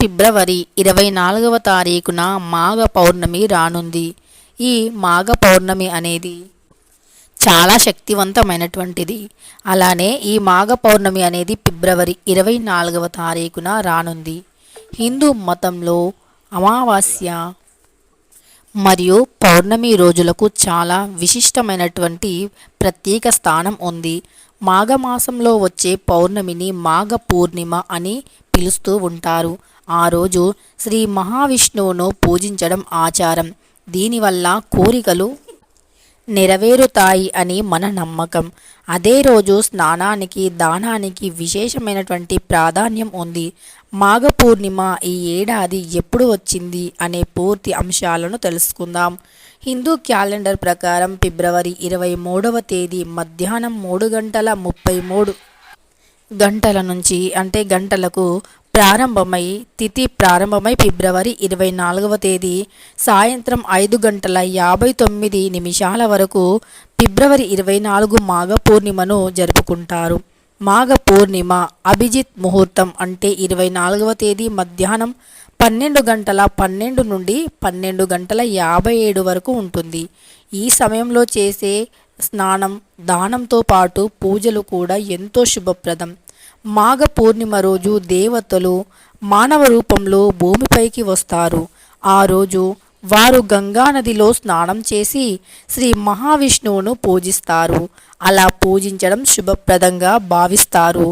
ఫిబ్రవరి ఇరవై నాలుగవ తారీఖున మాఘ పౌర్ణమి రానుంది. ఈ మాఘ పౌర్ణమి అనేది చాలా శక్తివంతమైనటువంటిది. అలానే ఈ మాఘ పౌర్ణమి అనేది ఫిబ్రవరి ఇరవై నాలుగవ తారీఖున రానుంది. హిందూ మతంలో అమావాస్య మరియు పౌర్ణమి రోజులకు చాలా విశిష్టమైనటువంటి ప్రత్యేక స్థానం ఉంది. మాఘమాసంలో వచ్చే పౌర్ణమిని మాఘ పూర్ణిమ అని పిలుస్తూ ఉంటారు. ఆ రోజు శ్రీ మహావిష్ణువును పూజించడం ఆచారం. దీనివల్ల కోరికలు నెరవేరుతాయి అని మన నమ్మకం. అదే రోజు స్నానానికి దానానికి విశేషమైనటువంటి ప్రాధాన్యం ఉంది. మాఘ పూర్ణిమ ఈ ఏడాది ఎప్పుడు వచ్చింది అనే పూర్తి అంశాలను తెలుసుకుందాం. హిందూ క్యాలెండర్ ప్రకారం ఫిబ్రవరి ఇరవై మూడవ తేదీ మధ్యాహ్నం మూడు గంటల ముప్పై మూడు గంటల నుంచి అంటే గంటలకు ప్రారంభమై తిథి ప్రారంభమై ఫిబ్రవరి ఇరవై నాలుగవ తేదీ సాయంత్రం ఐదు గంటల యాభై తొమ్మిది నిమిషాల వరకు ఫిబ్రవరి ఇరవై నాలుగు మాఘ పూర్ణిమను జరుపుకుంటారు. మాఘ పూర్ణిమ అభిజిత్ ముహూర్తం అంటే ఇరవై నాలుగవ తేదీ మధ్యాహ్నం పన్నెండు గంటల పన్నెండు నుండి పన్నెండు గంటల యాభై ఏడు వరకు ఉంటుంది. ఈ సమయంలో చేసే స్నానం దానంతో పాటు పూజలు కూడా ఎంతో శుభప్రదం. మాఘ పూర్ణిమ రోజు దేవతలు మానవ రూపంలో భూమిపైకి వస్తారు. ఆ రోజు వారు గంగానదిలో స్నానం చేసి శ్రీ మహావిష్ణువును పూజిస్తారు. అలా పూజించడం శుభప్రదంగా భావిస్తారు.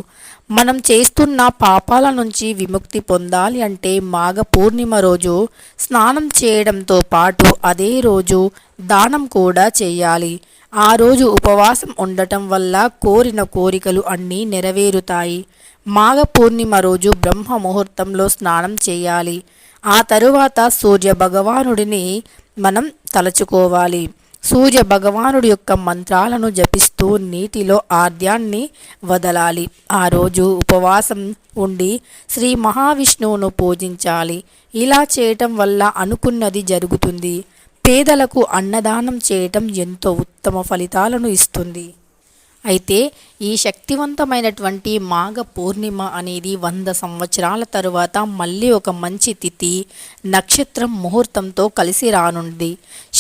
మనం చేస్తున్న పాపాల నుంచి విముక్తి పొందాలి అంటే మాఘ పూర్ణిమ రోజు స్నానం చేయడంతో పాటు అదే రోజు దానం కూడా చేయాలి. ఆ రోజు ఉపవాసం ఉండటం వల్ల కోరిన కోరికలు అన్నీ నెరవేరుతాయి. మాఘ పూర్ణిమ రోజు బ్రహ్మ ముహూర్తంలో స్నానం చేయాలి. ఆ తరువాత సూర్య భగవానుడిని మనం తలచుకోవాలి. సూర్య భగవానుడి యొక్క మంత్రాలను జపిస్తూ నీటిలో ఆర్ద్యాన్ని వదలాలి. ఆ రోజు ఉపవాసం ఉండి శ్రీ మహావిష్ణువును పూజించాలి. ఇలా చేయటం వల్ల అనుకున్నది జరుగుతుంది. పేదలకు అన్నదానం చేయటం ఎంతో ఉత్తమ ఫలితాలను ఇస్తుంది. అయితే ఈ శక్తివంతమైనటువంటి మాఘ పూర్ణిమ అనేది వంద సంవత్సరాల తరువాత మళ్ళీ ఒక మంచి తిథి నక్షత్రం ముహూర్తంతో కలిసి రానుంది.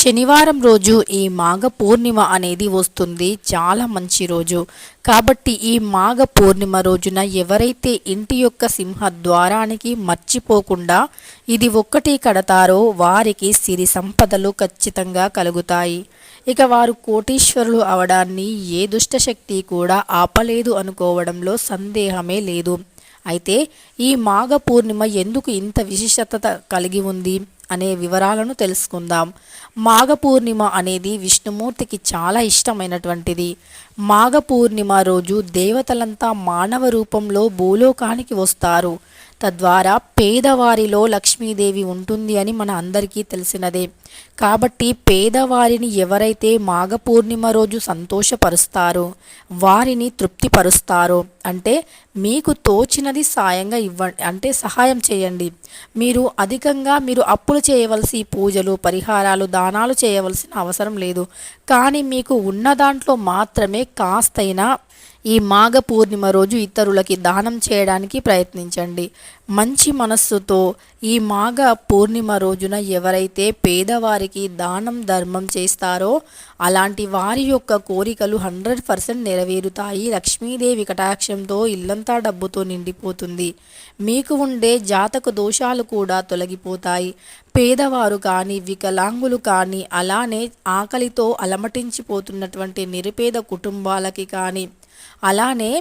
శనివారం రోజు ఈ మాఘ పూర్ణిమ అనేది వస్తుంది. చాలా మంచి రోజు. కాబట్టి ఈ మాఘ పూర్ణిమ రోజున ఎవరైతే ఇంటి యొక్క సింహ ద్వారానికి మర్చిపోకుండా ఇది ఒక్కటి కడతారో వారికి సిరి సంపదలు ఖచ్చితంగా కలుగుతాయి. ఇక వారు కోటీశ్వరులు అవడాన్ని ఏ దుష్టశక్తి కూడా ఆపలేదు అనుకోవడంలో సందేహమే లేదు. అయితే ఈ మాఘ పూర్ణిమ ఎందుకు ఇంత విశిష్టత కలిగి ఉంది అనే వివరాలను తెలుసుకుందాం. మాఘ పూర్ణిమ అనేది విష్ణుమూర్తికి చాలా ఇష్టమైనటువంటిది. మాఘ పూర్ణిమ రోజు దేవతలంతా మానవ రూపంలో భూలోకానికి వస్తారు. తద్వారా పేదవారిలో లక్ష్మీదేవి ఉంటుంది అని మన అందరికీ తెలిసినదే. కాబట్టి పేదవారిని ఎవరైతే మాఘ పూర్ణిమ రోజు సంతోషపరుస్తారో వారిని తృప్తిపరుస్తారో అంటే మీకు తోచినది సాయంగా ఇవ్వండి అంటే సహాయం చేయండి. మీరు అధికంగా మీరు అప్పులు చేయవలసి పూజలు పరిహారాలు దానాలు చేయవలసిన అవసరం లేదు. కానీ మీకు ఉన్న దాంట్లో మాత్రమే కాస్తైనా ఈ మాఘ పూర్ణిమ రోజు ఇతరులకి దానం చేయడానికి ప్రయత్నించండి. మంచి మనస్సుతో ఈ మాఘ పూర్ణిమ రోజున ఎవరైతే పేదవారికి దానం ధర్మం చేస్తారో అలాంటి వారి యొక్క కోరికలు హండ్రెడ్ పర్సెంట్ నెరవేరుతాయి. లక్ష్మీదేవి కటాక్షంతో ఇల్లంతా డబ్బుతో నిండిపోతుంది. మీకు ఉండే జాతక దోషాలు కూడా తొలగిపోతాయి. పేదవారు కానీ వికలాంగులు కానీ అలానే ఆకలితో అలమటించిపోతున్నటువంటి నిరుపేద కుటుంబాలకి కానీ అలానే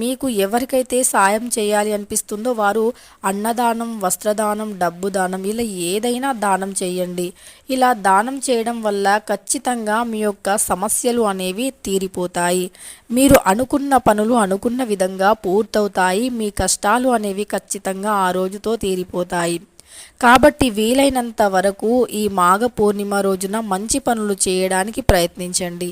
మీకు ఎవరికైతే సాయం చేయాలి అనిపిస్తుందో వారు అన్నదానం వస్త్రదానం డబ్బు దానం ఇలా ఏదైనా దానం చేయండి. ఇలా దానం చేయడం వల్ల ఖచ్చితంగా మీ యొక్క సమస్యలు అనేవి తీరిపోతాయి. మీరు అనుకున్న పనులు అనుకున్న విధంగా పూర్తవుతాయి. మీ కష్టాలు అనేవి ఖచ్చితంగా ఆ రోజుతో తీరిపోతాయి. కాబట్టి వీలైనంత వరకు ఈ మాఘ పూర్ణిమ రోజున మంచి పనులు చేయడానికి ప్రయత్నించండి.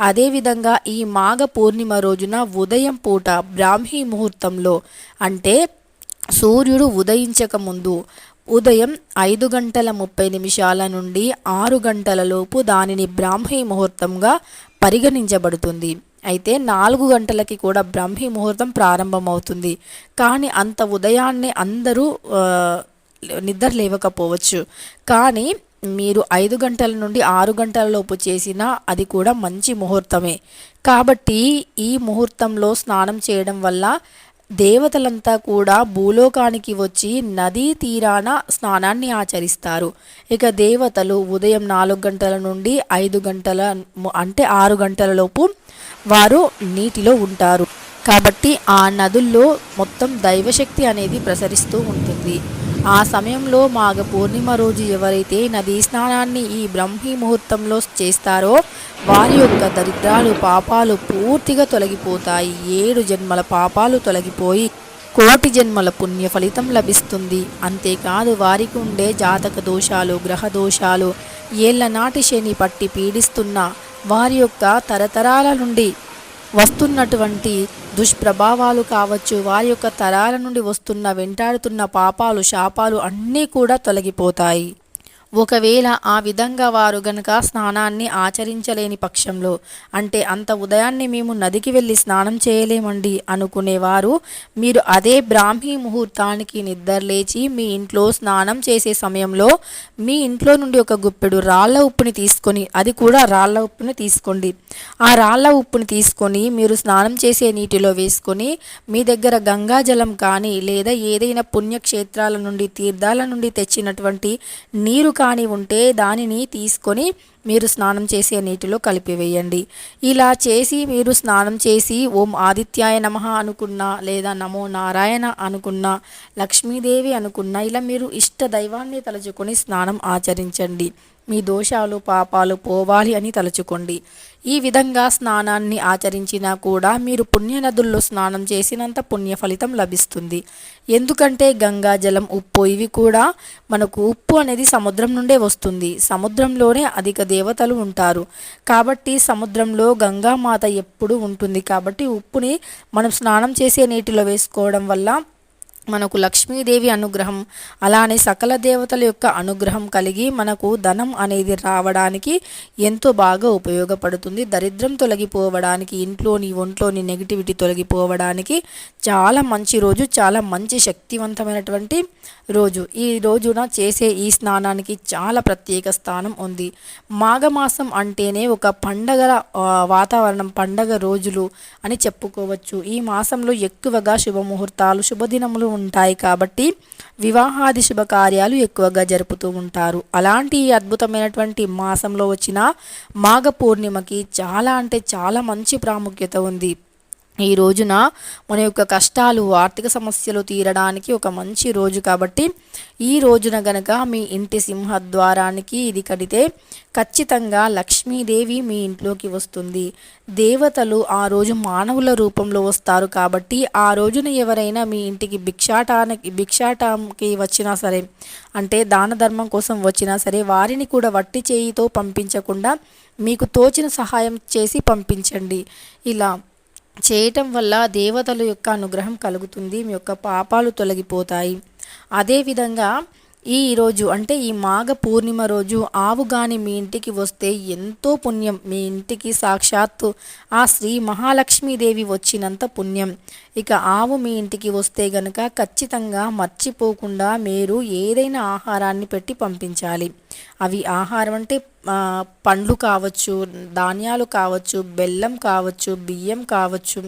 అదేవిధంగా ఈ మాఘ పూర్ణిమ రోజున ఉదయం పూట బ్రాహ్మీ ముహూర్తంలో అంటే సూర్యుడు ఉదయించక ముందు ఉదయం ఐదు గంటల ముప్పై నిమిషాల నుండి ఆరు గంటల లోపు దానిని బ్రాహ్మీ ముహూర్తంగా పరిగణించబడుతుంది. అయితే నాలుగు గంటలకి కూడా బ్రహ్మీ ముహూర్తం ప్రారంభమవుతుంది. కానీ అంత ఉదయాన్నే అందరూ నిద్ర లేవకపోవచ్చు. కానీ మీరు ఐదు గంటల నుండి ఆరు గంటల లోపు చేసినా అది కూడా మంచి ముహూర్తమే. కాబట్టి ఈ ముహూర్తంలో స్నానం చేయడం వల్ల దేవతలంతా కూడా భూలోకానికి వచ్చి నదీ తీరాన స్నానాన్ని ఆచరిస్తారు. ఇక దేవతలు ఉదయం నాలుగు గంటల నుండి ఐదు గంటల అంటే ఆరు గంటల లోపు వారు నీటిలో ఉంటారు. కాబట్టి ఆ నదుల్లో మొత్తం దైవశక్తి అనేది ప్రసరిస్తూ ఉంటుంది. ఆ సమయంలో మాఘ పూర్ణిమ రోజు ఎవరైతే నదీ స్నానాన్ని ఈ బ్రహ్మీ ముహూర్తంలో చేస్తారో వారి యొక్క దరిద్రాలు పాపాలు పూర్తిగా తొలగిపోతాయి. ఏడు జన్మల పాపాలు తొలగిపోయి కోటి జన్మల పుణ్య ఫలితం లభిస్తుంది. అంతేకాదు వారికి ఉండే జాతక దోషాలు గ్రహ దోషాలు ఏళ్ళ నాటి శని పట్టి పీడిస్తున్న వారి యొక్క తరతరాల నుండి వస్తున్నటువంటి దుష్ప్రభావాలు కావచ్చు వారి యొక్క తరాల నుండి వస్తున్న వెంటాడుతున్న పాపాలు శాపాలు అన్నీ కూడా తొలగిపోతాయి. ఒకవేళ ఆ విధంగా వారు గనక స్నానాన్ని ఆచరించలేని పక్షంలో అంటే అంత ఉదయాన్నే మేము నదికి వెళ్ళి స్నానం చేయలేమండి అనుకునేవారు మీరు అదే బ్రాహ్మీ ముహూర్తానికి నిద్రలేచి మీ ఇంట్లో స్నానం చేసే సమయంలో మీ ఇంట్లో నుండి ఒక గుప్పెడు రాళ్ళ ఉప్పుని తీసుకొని అది కూడా రాళ్ళ ఉప్పుని తీసుకోండి. ఆ రాళ్ళ ఉప్పుని తీసుకొని మీరు స్నానం చేసే నీటిలో వేసుకొని మీ దగ్గర గంగా జలం కానీ లేదా ఏదైనా పుణ్యక్షేత్రాల నుండి తీర్థాల నుండి తెచ్చినటువంటి నీరు కానీ కానీ ఉంటే దానిని తీసుకొని మీరు స్నానం చేసే నీటిలో కలిపివేయండి. ఇలా చేసి మీరు స్నానం చేసి ఓం ఆదిత్యాయ నమ అనుకున్నా లేదా నమో నారాయణ అనుకున్నా లక్ష్మీదేవి అనుకున్నా ఇలా మీరు ఇష్ట దైవాన్ని తలుచుకొని స్నానం ఆచరించండి. మీ దోషాలు పాపాలు పోవాలి అని తలుచుకోండి. ఈ విధంగా స్నానాన్ని ఆచరించినా కూడా మీరు పుణ్యనదుల్లో స్నానం చేసినంత పుణ్య ఫలితం లభిస్తుంది. ఎందుకంటే గంగా జలం ఉప్పు ఇవి కూడా మనకు ఉప్పు అనేది సముద్రం నుండే వస్తుంది. సముద్రంలోనే అధిక దేవతలు ఉంటారు. కాబట్టి సముద్రంలో గంగామాత ఎప్పుడు ఉంటుంది. కాబట్టి ఉప్పుని మనం స్నానం చేసే నీటిలో వేసుకోవడం వల్ల మనకు లక్ష్మీదేవి అనుగ్రహం అలానే సకల దేవతల యొక్క అనుగ్రహం కలిగి మనకు ధనం అనేది రావడానికి ఎంతో బాగా ఉపయోగపడుతుంది. దరిద్రం తొలగిపోవడానికి ఇంట్లోని ఒంట్లోని నెగిటివిటీ తొలగిపోవడానికి చాలా మంచి రోజు చాలా మంచి శక్తివంతమైనటువంటి రోజు. ఈ రోజున చేసే ఈ స్నానానికి చాలా ప్రత్యేక స్థానం ఉంది. మాఘమాసం అంటేనే ఒక పండగల వాతావరణం పండగ రోజులు అని చెప్పుకోవచ్చు. ఈ మాసంలో ఎక్కువగా శుభముహూర్తాలు శుభదినములు ఉంటాయి కాబట్టి వివాహాది శుభకార్యాలు ఎక్కువగా జరుపుతూ ఉంటారు. అలాంటి అద్భుతమైనటువంటి మాసంలో వచ్చిన మాఘ పూర్ణిమకి చాలా అంటే చాలా మంచి ప్రాముఖ్యత ఉంది. ఈ రోజున మన యొక్క కష్టాలు ఆర్థిక సమస్యలు తీరడానికి ఒక మంచి రోజు కాబట్టి ఈ రోజున గనక మీ ఇంటి సింహద్వారానికి ఇది కడితే ఖచ్చితంగా లక్ష్మీదేవి మీ ఇంట్లోకి వస్తుంది. దేవతలు ఆ రోజు మానవుల రూపంలో వస్తారు కాబట్టి ఆ రోజున ఎవరైనా మీ ఇంటికి భిక్షాటానికి భిక్షాటంకి వచ్చినా సరే అంటే దాన ధర్మం కోసం వచ్చినా సరే వారిని కూడా వట్టి చేయితో పంపించకుండా మీకు తోచిన సహాయం చేసి పంపించండి. ఇలా చేయటం వల్ల దేవతల యొక్క అనుగ్రహం కలుగుతుంది మీ యొక్క పాపాలు తొలగిపోతాయి. అదేవిధంగా ఈ రోజు అంటే ఈ మాఘ పూర్ణిమ రోజు ఆవు గాని మీ ఇంటికి వస్తే ఎంతో పుణ్యం. మీ ఇంటికి సాక్షాత్తు ఆ శ్రీ మహాలక్ష్మీదేవి వచ్చినంత పుణ్యం. ఇక ఆవు మీ ఇంటికి వస్తే గనక ఖచ్చితంగా మర్చిపోకుండా మీరు ఏదైనా ఆహారాన్ని పెట్టి పంపించాలి. అవి ఆహారం అంటే పండ్లు కావచ్చు ధాన్యాలు కావచ్చు బెల్లం కావచ్చు బియ్యం కావచ్చు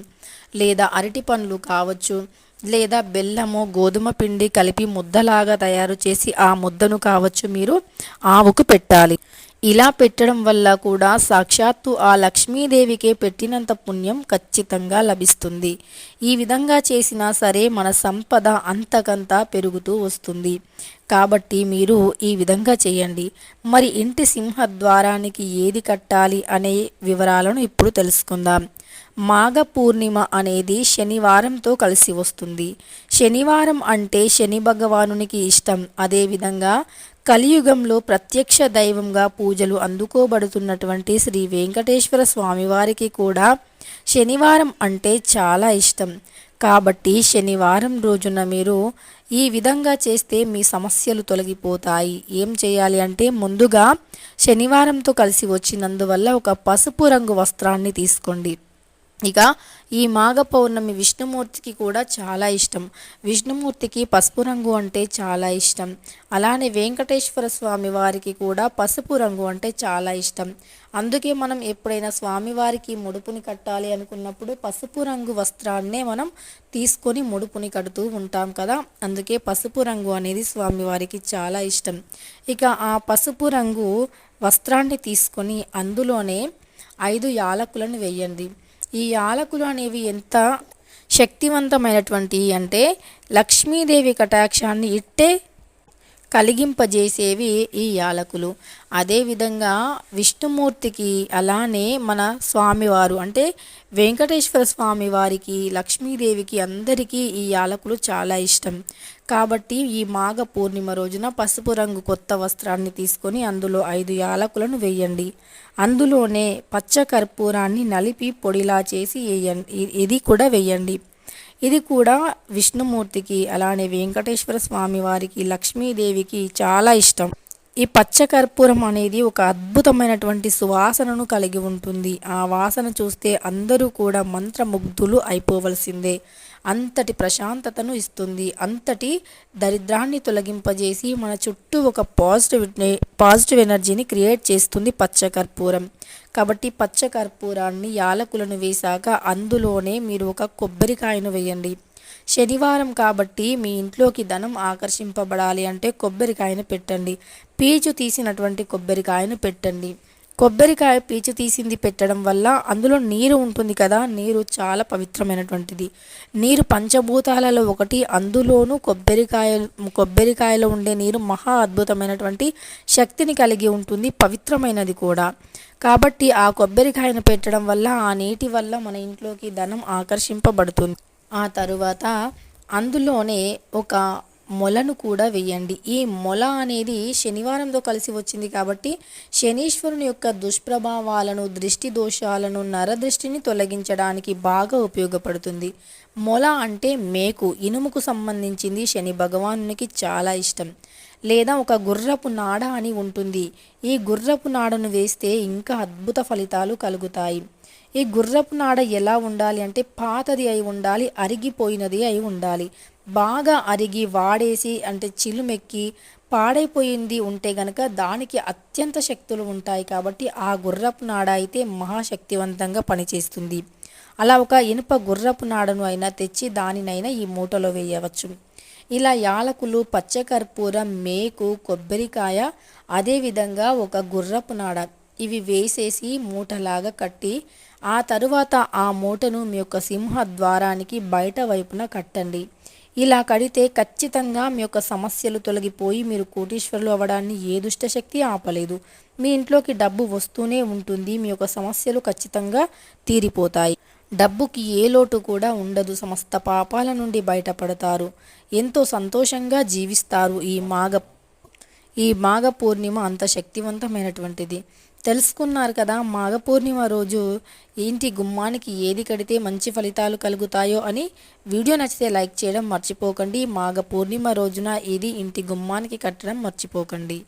లేదా అరటి పండ్లు కావచ్చు లేదా బెల్లము గోధుమ పిండి కలిపి ముద్దలాగా తయారు చేసి ఆ ముద్దను కావచ్చు మీరు ఆవుకు పెట్టాలి. ఇలా పెట్టడం వల్ల కూడా సాక్షాత్తు ఆ లక్ష్మీదేవికే పెట్టినంత పుణ్యం ఖచ్చితంగా లభిస్తుంది. ఈ విధంగా చేసినా సరే మన సంపద అంతకంతా పెరుగుతూ వస్తుంది. కాబట్టి మీరు ఈ విధంగా చేయండి. మరి ఇంటి సింహద్వారానికి ఏది కట్టాలి అనే వివరాలను ఇప్పుడు తెలుసుకుందాం. మాఘ పూర్ణిమ అనేది శనివారంతో కలిసి వస్తుంది. శనివారం అంటే శని భగవానునికి ఇష్టం. అదేవిధంగా కలియుగంలో ప్రత్యక్ష దైవంగా పూజలు అందుకోబడుతున్నటువంటి శ్రీ వెంకటేశ్వర స్వామివారికి కూడా శనివారం అంటే చాలా ఇష్టం. కాబట్టి శనివారం రోజున మీరు ఈ విధంగా చేస్తే మీ సమస్యలు తొలగిపోతాయి. ఏం చేయాలి అంటే ముందుగా శనివారంతో కలిసి వచ్చినందువల్ల ఒక పసుపు రంగు వస్త్రాన్ని తీసుకోండి. ఇక ఈ మాఘ పౌర్ణమి విష్ణుమూర్తికి కూడా చాలా ఇష్టం. విష్ణుమూర్తికి పసుపు రంగు అంటే చాలా ఇష్టం. అలానే వెంకటేశ్వర స్వామి వారికి కూడా పసుపు రంగు అంటే చాలా ఇష్టం. అందుకే మనం ఎప్పుడైనా స్వామివారికి ముడుపుని కట్టాలి అనుకున్నప్పుడు పసుపు రంగు వస్త్రాన్నే మనం తీసుకొని ముడుపుని కడుతూ ఉంటాం కదా. అందుకే పసుపు రంగు అనేది స్వామివారికి చాలా ఇష్టం. ఇక ఆ పసుపు రంగు వస్త్రాన్ని తీసుకొని అందులోనే ఐదు యాలకులను వేయండి. ఈ యాలకులు అనేవి ఎంత శక్తివంతమైనటువంటి అంటే లక్ష్మీదేవి కటాక్షాన్ని ఇట్టే కలిగింపజేసేవి ఈ యాలకులు. అదేవిధంగా విష్ణుమూర్తికి అలానే మన స్వామివారు అంటే వెంకటేశ్వర స్వామి వారికి లక్ష్మీదేవికి అందరికీ ఈ యాలకులు చాలా ఇష్టం. కాబట్టి ఈ మాఘ పూర్ణిమ రోజున పసుపు రంగు కొత్త వస్త్రాన్ని తీసుకొని అందులో ఐదు యాలకులను వేయండి. అందులోనే పచ్చ కర్పూరాన్ని నలిపి పొడిలా చేసి వేయండి. ఇది కూడా వేయండి. ఇది కూడా విష్ణుమూర్తికి అలానే వెంకటేశ్వర స్వామి వారికి లక్ష్మీదేవికి చాలా ఇష్టం. ఈ పచ్చకర్పూరం అనేది ఒక అద్భుతమైనటువంటి సువాసనను కలిగి ఉంటుంది. ఆ వాసన చూస్తే అందరూ కూడా మంత్రముగ్ధులు అయిపోవలసిందే. అంతటి ప్రశాంతతను ఇస్తుంది. అంతటి దరిద్రాన్ని తొలగింపజేసి మన చుట్టూ ఒక పాజిటివ్ పాజిటివ్ ఎనర్జీని క్రియేట్ చేస్తుంది పచ్చకర్పూరం. కాబట్టి పచ్చకర్పూరాన్ని యాలకులను వేశాక అందులోనే మీరు ఒక కొబ్బరికాయను వేయండి. శనివారం కాబట్టి మీ ఇంట్లోకి ధనం ఆకర్షింపబడాలి అంటే కొబ్బరికాయను పెట్టండి. పీచు తీసినటువంటి కొబ్బరికాయను పెట్టండి. కొబ్బరికాయ పీచు తీసింది పెట్టడం వల్ల అందులో నీరు ఉంటుంది కదా నీరు చాలా పవిత్రమైనటువంటిది. నీరు పంచభూతాలలో ఒకటి అందులోనూ కొబ్బరికాయ కొబ్బరికాయలో ఉండే నీరు మహా అద్భుతమైనటువంటి శక్తిని కలిగి ఉంటుంది పవిత్రమైనది కూడా. కాబట్టి ఆ కొబ్బరికాయను పెట్టడం వల్ల ఆ నీటి వల్ల మన ఇంట్లోకి ధనం ఆకర్షింపబడుతుంది. ఆ తరువాత అందులోనే ఒక మొలను కూడా వేయండి. ఈ మొల అనేది శనివారంతో కలిసి వచ్చింది కాబట్టి శనీశ్వరుని యొక్క దుష్ప్రభావాలను దృష్టి దోషాలను నరదృష్టిని తొలగించడానికి బాగా ఉపయోగపడుతుంది. మొల అంటే మేకు ఇనుముకు సంబంధించింది శని భగవానునికి చాలా ఇష్టం. లేదా ఒక గుర్రపు నాడ అని ఉంటుంది. ఈ గుర్రపు నాడను వేస్తే ఇంకా అద్భుత ఫలితాలు కలుగుతాయి. ఈ గుర్రపు నాడ ఎలా ఉండాలి అంటే పాతది అయి ఉండాలి అరిగిపోయినది అయి ఉండాలి. బాగా అరిగి వాడేసి అంటే చిలుమెక్కి పాడైపోయింది ఉంటే గనక దానికి అత్యంత శక్తులు ఉంటాయి కాబట్టి ఆ గుర్రపు నాడ అయితే మహాశక్తివంతంగా పనిచేస్తుంది. అలా ఒక ఇనుప గుర్రపు నాడను అయినా తెచ్చి దానినైనా ఈ మూటలో వేయవచ్చు. ఇలా యాలకులు పచ్చకర్పూరం మేకు కొబ్బరికాయ అదేవిధంగా ఒక గుర్రపు నాడ ఇవి వేసేసి మూటలాగా కట్టి ఆ తరువాత ఆ మూటను మీ యొక్క సింహ ద్వారానికి బయట వైపున కట్టండి. ఇలా కడితే ఖచ్చితంగా మీ యొక్క సమస్యలు తొలగిపోయి మీరు కోటీశ్వరులు అవ్వడాన్ని ఏ దుష్టశక్తి ఆపలేదు. మీ ఇంట్లోకి డబ్బు వస్తూనే ఉంటుంది. మీ యొక్క సమస్యలు ఖచ్చితంగా తీరిపోతాయి. డబ్బుకి ఏ లోటు కూడా ఉండదు. సమస్త పాపాల నుండి బయటపడతారు. ఎంతో సంతోషంగా జీవిస్తారు. ఈ మాగ ఈ మాఘ పూర్ణిమ అంత శక్తివంతమైనటువంటిది. తెలుసుకున్నారు కదా మాఘ పూర్ణిమ రోజు ఇంటి గుమ్మానికి ఏది కడితే మంచి ఫలితాలు కలుగుతాయో అని వీడియో నచ్చితే లైక్ చేయడం మర్చిపోకండి. మాఘ పూర్ణిమ రోజున ఇది ఇంటి గుమ్మానికి కట్టడం మర్చిపోకండి.